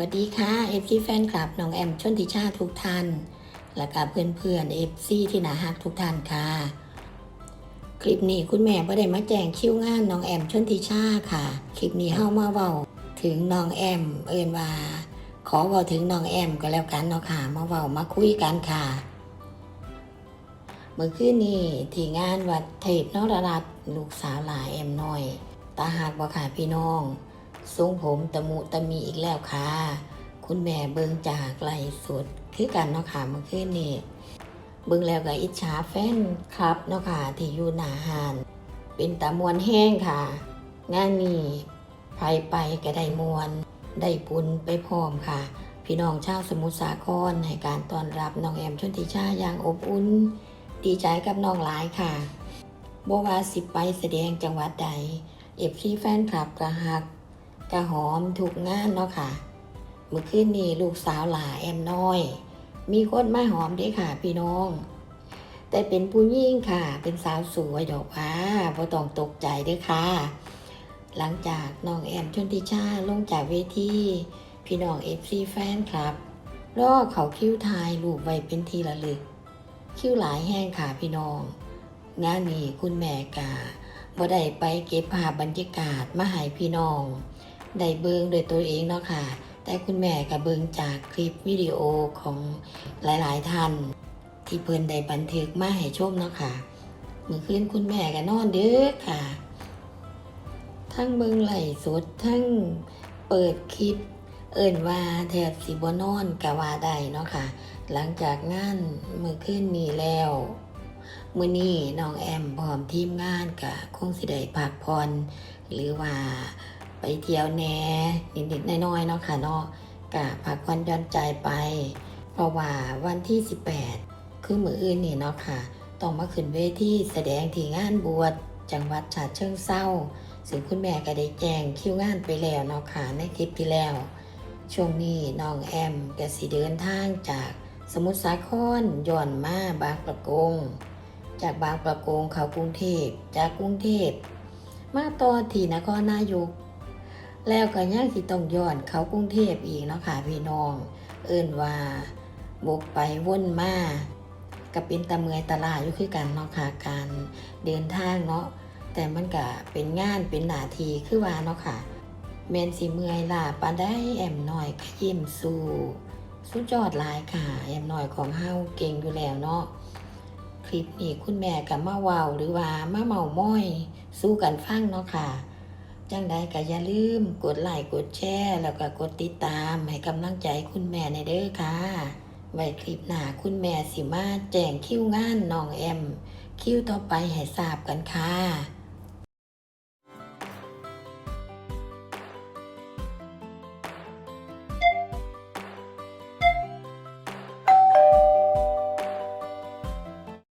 วัสดีค่ะเอฟซีแฟนคลับน้องแอมชนทิชาทุกท่าน และกับเพื่อนเพื่อนเอฟซีที่นาฮักทุกท่านค่ะ คลิปนี้คุณแม่ประเด็มาแจ้งคิวงานน้องแอมชนทิชาค่ะ คลิปนี้เข้ามาเว้าถึงน้องแอม เอินว่า ขอเว้าถึงน้องแอมก็แล้วกันเนาะค่ะ มาเว้ามาคุยกันค่ะ เมื่อคืนนี้ที่งานวัดเทพนรรัตน์ลูกสาวหลาแอมน้อยตาหักบ่ค่ะพี่น้อง ทรงผมตะมุตะมีอีกแล้วค่ะ คุณแม่เบิงจากไลฟ์สดคือกันเนาะค่ะเมื่อคืนนี้เบิงแล้วก็อิจฉาแฟนครับเนาะค่ะที่อยู่หนาหานเป็นตามวนแห้งค่ะ งานนี้ไปไปก็ได้มวน ได้ปุญไปพร้อมค่ะ พี่น้องชาวสมุทรสาครให้การต้อนรับน้องแอมชนทิชาอย่างอบอุ่น ดีใจกับน้องหลายค่ะบว่าสิไปแสดงจังหวัดใดเอฟซีแฟนคลับกระหัก กะหอมถูกงานเนาะค่ะ เมื่อคืนนี้ลูกสาวหลาแอมน้อย มีคนมาหอมด้วยค่ะพี่น้อง แต่เป็นผู้หญิงค่ะ เป็นสาวสวยดอกว่าบ่ต้องตกใจด้วยค่ะ หลังจากน้องแอมชนทิชาลงจากเวทีพี่น้องเอฟซีแฟนคลับรอเขาคิ้วทายรูปไว้เป็นทีละลึก คิ้วหลายแห้งค่ะพี่น้อง งานนี้คุณแม่กาบ่ได้ไปเก็บภาพบรรยากาศมาให้พี่น้อง ได้เบิงโดยตัวเองเนาะค่ะ แต่คุณแม่ก็เบิงจากคลิปวิดีโอของหลายๆท่าน ที่เพิ่นได้บันทึกมาให้ชมเนาะค่ะเมื่อคืนคุณแม่ก็นอนเด้อค่ะ ทั้งเบิงไหลสดทั้งเปิดคลิป เอิ่นว่าแทบสิบนอนกะว่าได้เนาะค่ะ หลังจากงานเมื่อคืนนี้แล้วมื้อนี้น้องแอมพร้อมทีมงานกะคงสิได้พักผ่อนหรือว่า ไปเที่ยวแหน่นิดๆน้อยๆเนาะค่ะเนาะกะพักผ่อนหย่อนใจไป เพราะว่าวันที่ 18 คือมืออื่นนี่เนาะค่ะ ต้องมาขึ้นเวทีแสดงที่งานบวชจังหวัดฉะเชิงเซาซึ่งคุณแม่ก็ได้แจ้งคิวงานไปแล้วเนาะค่ะในคลิปที่แล้ว ช่วงนี้น้องแอมก็สิเดินทางจากสมุทรสาครย้อนมาบางประกง จากบางประกงเขากรุงเทพจากกรุงเทพมาต่อที่นครนายก แล้วก็ยังสิต้องย้อนเขากรุงเทพอีกเนาะค่ะพี่น้อง เอิ่นว่าบกไปว่นมาก็เป็นตะเมยตะลาอยู่คือกันเนาะค่ะการเดินทางเนาะแต่มันก็เป็นงานเป็นหน้าทีคือว่าเนาะค่ะแมนสิเมยล่ะปานได้แอมหน่อยขยิมสู้สุดยอดลายค่ะแอมหน่อยของเฮาเก่งอยู่แล้วเนาะคลิปนี้คุณแม่กับมาเว้าหรือว่ามาเมาม้อย สู้กันฟังเนาะค่ะ จังใดก็อย่าลืมกดไลค์กดแชร์แล้วก็กดติดตามให้กำลังใจคุณแม่ในเด้อค่ะไว้คลิปหน้าคุณแม่สิมาแจ้งคิวงานน้องแอม คิวต่อไปให้ทราบกันค่ะ